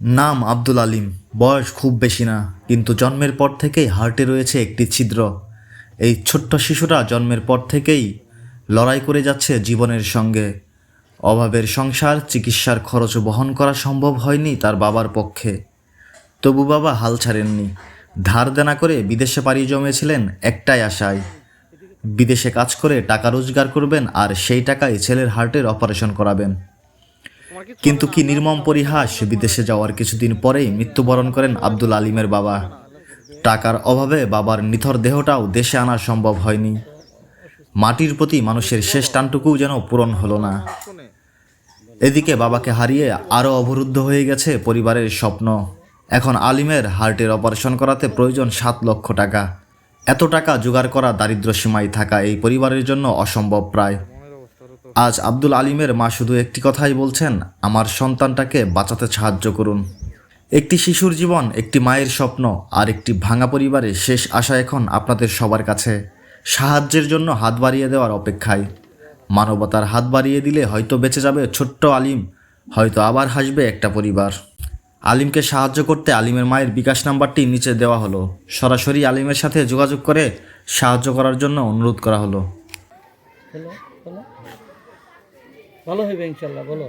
নাম আব্দুল আলিম। বয়স খুব বেশি না, কিন্তু জন্মের পর থেকেই হার্টে রয়েছে একটি ছিদ্র। এই ছোট্ট শিশুরা জন্মের পর থেকেই লড়াই করে যাচ্ছে জীবনের সঙ্গে। অভাবের সংসার, চিকিৎসার খরচ বহন করা সম্ভব হয়নি তার বাবার পক্ষে। তবু বাবা হাল ছাড়েননি। ধার দেনা করে বিদেশে পাড়ি জমেছিলেন একটাই আশায়। বিদেশে কাজ করে টাকা রোজগার করবেন আর সেই টাকায় ছেলের হার্টের অপারেশন করাবেন। কিন্তু কি নির্মম পরিহাস বিদেশে যাওয়ার কিছুদিন পরেই মৃত্যুবরণ করেন আব্দুল আলিমের বাবা? টাকার অভাবে বাবার নিথর দেহটাও দেশে আনা সম্ভব হয়নি। মাটির প্রতি মানুষের শেষ টানটুকুও যেন পূরণ হলো না। এদিকে বাবাকে হারিয়ে আরও অবরুদ্ধ হয়ে গেছে পরিবারের স্বপ্ন। এখন আলিমের হার্টের অপারেশন করাতে প্রয়োজন সাত লক্ষ টাকা। এত টাকা জোগাড় করা দারিদ্র সীমায় থাকা এই পরিবারের জন্য অসম্ভব প্রায়। আজ আব্দুল আলিমের মা শুধু একটি কথাই বলছেন, আমার সন্তানটাকে বাঁচাতে সাহায্য করুন। একটি শিশুর জীবন একটি মায়ের স্বপ্ন, আর একটি ভাঙা পরিবারের শেষ আশা এখন আপনাদের সবার কাছে। সাহায্যের জন্য হাত বাড়িয়ে দেওয়ার অপেক্ষায়। মানবতার হাত বাড়িয়ে দিলে হয়তো বেঁচে যাবে ছোট্ট আলিম, হয়তো আবার হাসবে একটা পরিবার। আলিমকে সাহায্য করতে আলিমের মায়ের বিকাশ নাম্বারটি নিচে দেওয়া হলো। সরাসরি আলিমের সাথে যোগাযোগ করে সাহায্য করার জন্য অনুরোধ করা হলো। ভালো হবে ইনশাল্লাহ বলো।